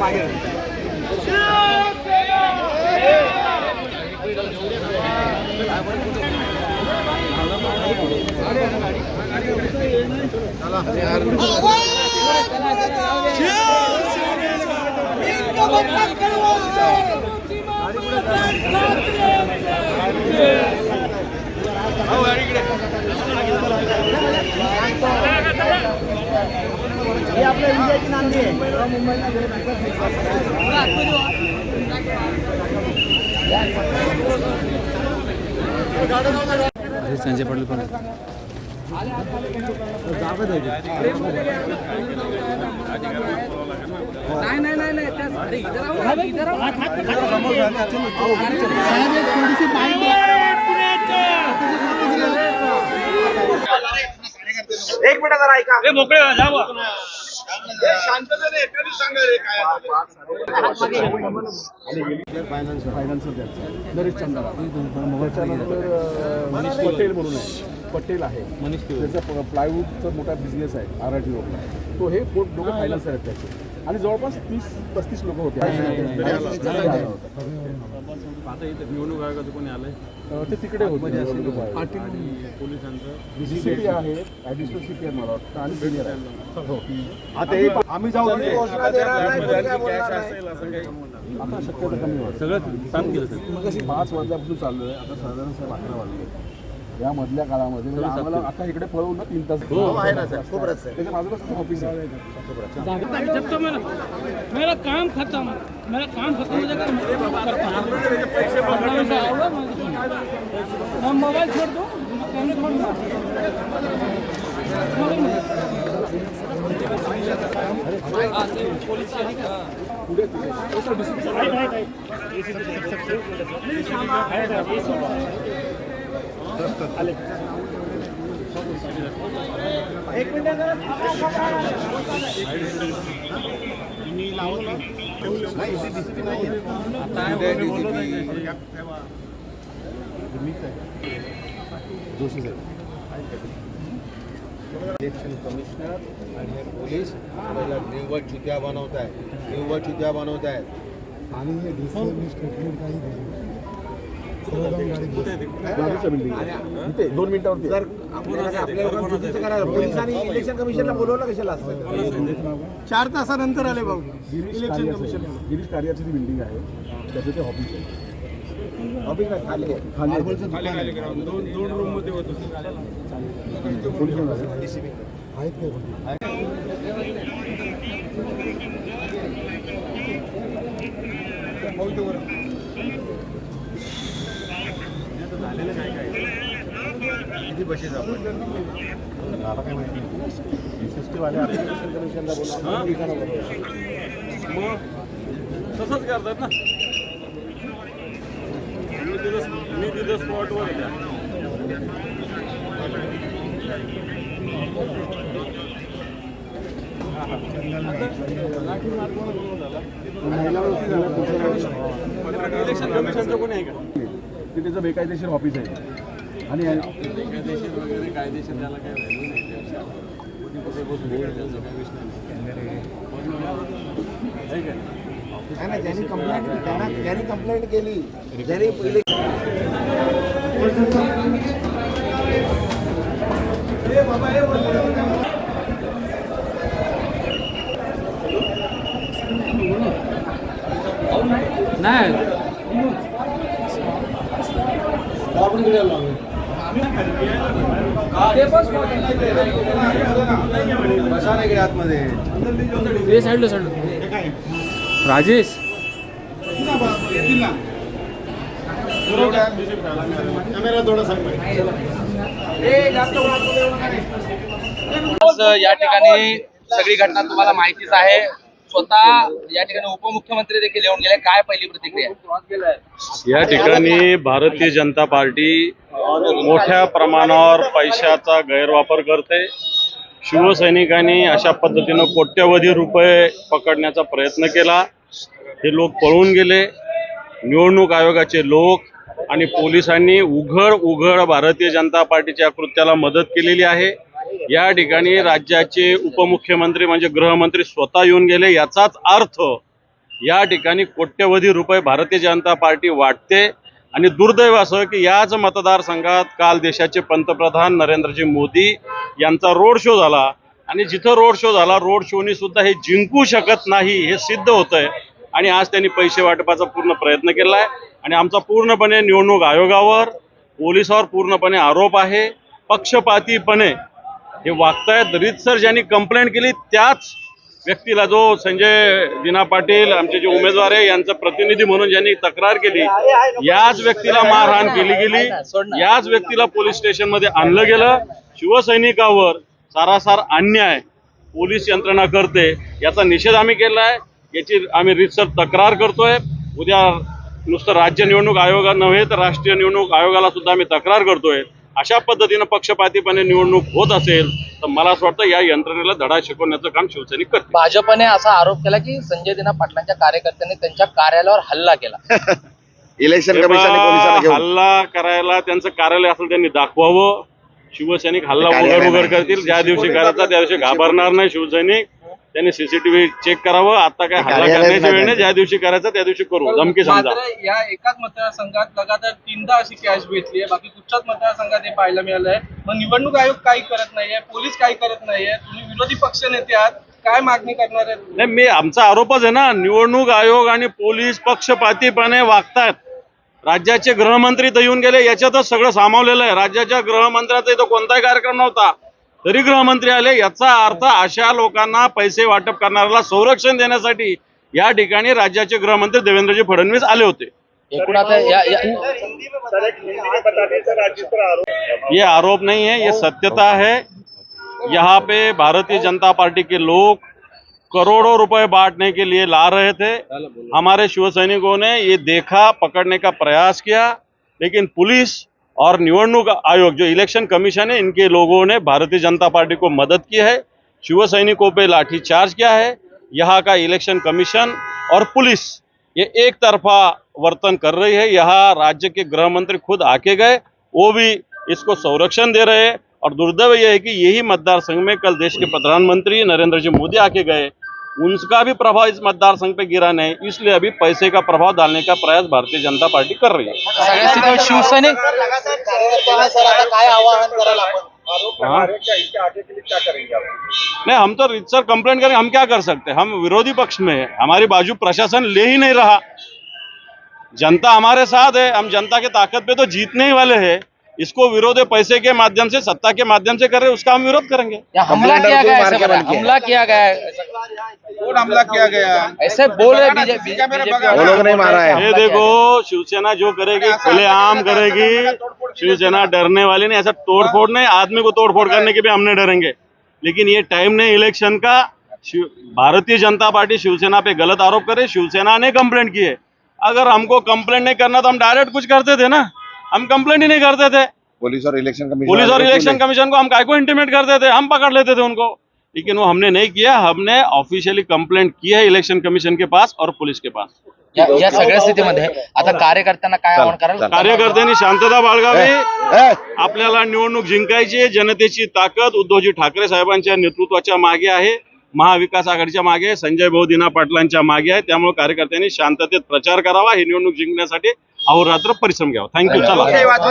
मागे. हो, इकडे. ही आपल्या विजयाची नांदी आहे. संजय पाटील पण एक मिनिट जरा ऐका. मनीष पटेल म्हणून आहे पटेल आहे. मनीष त्याचा प्लायवूडचा मोठा बिझनेस आहे आर आय टी रोडला तो हे पोट दोघं फायनान्सर आहेत. त्याचे आणि जवळपास तीस पस्तीस लोक होते. आता इथं निवडणूक आयोगाचं कोणी आलंय? ते तिकडे होते पोलिसांचं? आहे ऍडिशनल सीपी आहे मला वाटतं आणि सिनियर आहे. हो. आता हे आम्ही जाऊ. आता शक्यता कमी वाटतं सगळं सर मग अशी पाच वाजल्यापासून चालू आहे. आता साधारण साहेब अकरा वाजले. या मधल्या काळामध्ये म्हणजे आम्हाला आता इकडे पळवून ना तीन तास हो आहे ना सर. खूप रस आहे त्याच्या बाजूलाच ऑफिस आहे? जब तक मेरा मेरा काम खत्म. मेरा काम खत्म हो जाएगा मैं मोबाइल छोड़ दूँ? मैं कैमरे छोड़ दूँ? जोशी इलेक्शन कमिशनर आणि हे पोलीस निव्वळ चित्या बनवत आहेत निव्वळ चित्या बनवत आहेत आणि हे काही दोन मिनिटावरती पोलिसांनी इलेक्शन कमिशनला बोलवलं कशाला असतं चार तासानंतर आले भाऊ. गिरीश कार्याचं गिरीश कार्याची जी बिल्डिंग आहे त्याचं ते ऑफिस आहे. ऑफिस खाली. दोन दोन रूममध्ये होतं. पोलीस पण आहेत काय कोणी? किती बसेस तसंच करतात ना. मी तिथं मी तिथं स्पॉटवर इलेक्शन कमिशनचं कोणी आहे का? ते त्याचं बेकायदेशीर ऑफिस आहे. आणि कायदेशीर वगैरे कायदेशीर त्याला काय व्हॅल्यू नाही ज्यांनी कंप्लेंट ज्यांनी कंप्लेंट केली ज्यांनी इले- बसा नाही इकडे आतमध्ये राजेश? या ठिकाणी सगळी घटना तुम्हाला माहितीच आहे. स्वतः या ठिकाणी उपमुख्यमंत्री देखील येऊन गेले. काय पहिली प्रतिक्रिया? या ठिकाणी भारतीय जनता पार्टी मोठ्या प्रमाणावर पैशाचा गैरवापर करते. शिवसैनिकांनी अशा पद्धतीनं कोट्यवधी रुपये पकडण्याचा प्रयत्न केला. हे लोक पळून गेले. निवडणूक आयोगाचे लोक आणि पोलिसांनी उघड उघड भारतीय जनता पार्टीच्या कृत्याला मदत केलेली आहे. या ठिकाणी राज्याचे उपमुख्यमंत्री म्हणजे गृहमंत्री स्वतः येऊन गेले. याचाच अर्थ या ठिकाणी कोट्यवधी रुपये भारतीय जनता पार्टी वाटते. आणि दुर्दैव असं की याच मतदारसंघात काल देशाचे पंतप्रधान नरेंद्रजी मोदी यांचा रोड शो झाला. आणि जिथं रोड शो झाला रोड शोनी सुद्धा हे जिंकू शकत नाही हे सिद्ध होतंय. आणि आज त्यांनी पैसे वाटपाचा पूर्ण प्रयत्न केला आहे आणि आमचा पूर्णपणे निवडणूक आयोगावर पोलिसावर पूर्णपणे आरोप आहे. पक्षपातीपणे हे वागतायत. रीतसर ज्यांनी कंप्लेंट केली त्याच व्यक्तीला जो संजय दिना पाटील आमचे जे उमेदवार आहे यांचा प्रतिनिधी म्हणून ज्यांनी तक्रार केली याच व्यक्तीला मारहाण केली गेली. याच व्यक्तीला पोलीस स्टेशनमध्ये आणलं गेलं. शिवसैनिकावर सारासार अन्याय पोलीस यंत्रणा करते याचा निषेध आम्ही केला आहे. याची आम्ही रीतसर तक्रार करतोय. उद्या नुसतं राज्य निवडणूक आयोगा नव्हे तर राष्ट्रीय निवडणूक आयोगाला सुद्धा आम्ही तक्रार करतोय. अशा पद्धतीनं पक्षपातीपणे निवडणूक होत असेल तर मला असं वाटतं या यंत्रणेला धडा शिकवण्याचं काम शिवसैनिक करते. भाजपने असा आरोप केला की संजय दिना पाटलांच्या कार्यकर्त्यांनी त्यांच्या कार्यालयावर हल्ला केला. इलेक्शन हल्ला करायला त्यांचं कार्यालय असेल त्यांनी दाखवावं. शिवसैनिक हल्ला उघड उघड करतील. ज्या दिवशी करायचा त्या दिवशी घाबरणार नाही शिवसैनिक. त्यांनी सीसीटीव्ही चेक करावं. आता काय हल्ला करण्याची नाही वेळ नाही. ज्या दिवशी करायचा त्या दिवशी करू. धमकी समजा. मात्र या एकाच मतदारसंघात लगातार तीनदा अशी कॅश भेटली आहे. बाकी कुठच्याच मतदारसंघात हे पाहायला मिळालं आहे. मग निवडणूक आयोग काही करत नाहीये. पोलीस काही करत नाहीये. तुम्ही विरोधी पक्ष नेते आहात. काय मागणी करणार आहेत? नाही मी आमचा आरोपच आहे ना. निवडणूक आयोग आणि पोलीस पक्षपातीपणे वागतात राज्याचे गृहमंत्री तर येऊन गेले. याच्यातच सगळं सामावलेलं आहे. राज्याच्या गृहमंत्र्याचा इथं कोणताही कार्यक्रम नव्हता. तरी गृहमंत्री आले याचा अर्थ अशा लोकांना पैसे वाटप करणाऱ्याला संरक्षण देण्यासाठी या ठिकाणी राज्याचे गृहमंत्री देवेंद्रजी फडणवीस आले होते. एकूण आता या आरोप. नहीं है ये सत्यता है। यहाँ पे भारतीय जनता पार्टी के लोग करोड़ों रुपए बांटने के लिए ला रहे थे। हमारे शिव सैनिकों ने ये देखा पकड़ने का प्रयास किया लेकिन पुलिस और निवडणूक आयोग, जो इलेक्शन कमीशन है, इनके लोगों ने भारतीय जनता पार्टी को मदद की है शिव सैनिकों पे लाठीचार्ज किया है, यहाँ का इलेक्शन कमीशन और पुलिस, ये एक तरफा वर्तन कर रही है, यहाँ राज्य के गृह मंत्री खुद आके गए, वो भी इसको संरक्षण दे रहे हैं, और दुर्दैव यह है कि यही मतदार संघ में कल देश के प्रधानमंत्री नरेंद्र जी मोदी आके गए उनका भी प्रभाव इस मतदार संघ पे गिरा नहीं इसलिए अभी पैसे का प्रभाव डालने का प्रयास भारतीय जनता पार्टी कर रही है। हाँ। नहीं हम तो रितसर कंप्लेंट करें हम क्या कर सकते हैं? हम विरोधी पक्ष में है। हमारी बाजू प्रशासन ले ही नहीं रहा। जनता हमारे साथ है हम जनता के ताकत पे तो जीतने ही वाले हैं। इसको विरोध पैसे के माध्यम से सत्ता के माध्यम से कर रहे उसका हम विरोध करेंगे। हमला किया गया है हमला किया गया है। कौन हमला किया गया ऐसे बोल रहे बीजेपी वो लोग नहीं मारा है। ये देखो शिवसेना जो करेगी खुलेआम करेगी शिवसेना डरने वाली नहीं ऐसा तोड़फोड़ नहीं आदमी को तोड़फोड़ करने के भी हमने डरेंगे। लेकिन ये टाइम नहीं इलेक्शन का भारतीय जनता पार्टी शिवसेना पे गलत आरोप करे शिवसेना ने कंप्लेंट की है अगर हमको कंप्लेंट नहीं करना तो हम डायरेक्ट कुछ करते थे ना। हम कंप्लेंट ही नहीं करते थे। पुलिस और इलेक्शन कमीशन पुलिस और इलेक्शन कमीशन को हम काय को इंटीमेट करते थे? हम पकड़ लेते थे उनको। लेकिन वो हमने नहीं किया। हमने ऑफिशियली कंप्लेंट की है इलेक्शन कमीशन के पास और पुलिस के पास। या सगळ्या स्थितीमध्ये. आता कार्यकर्त्यांना काय आवाहन कराल? कार्यकर्त्यांनी शांतता बाळगावी. आपल्याला निवडणूक जिंकायची. जनतेची ताकद उद्धवजी ठाकरे साहेबांच्या नेतृत्वाच्या मागे आहे. महाविकास आघाडीच्या मागे संजय भाऊ दिना पाटलांच्या मागे आहे. त्यामुळे कार्यकर्त्यांनी शांततेत प्रचार करावा. ही निवडणूक जिंकण्यासाठी अहोरात्र परिश्रम घ्यावा. थँक्यू चला.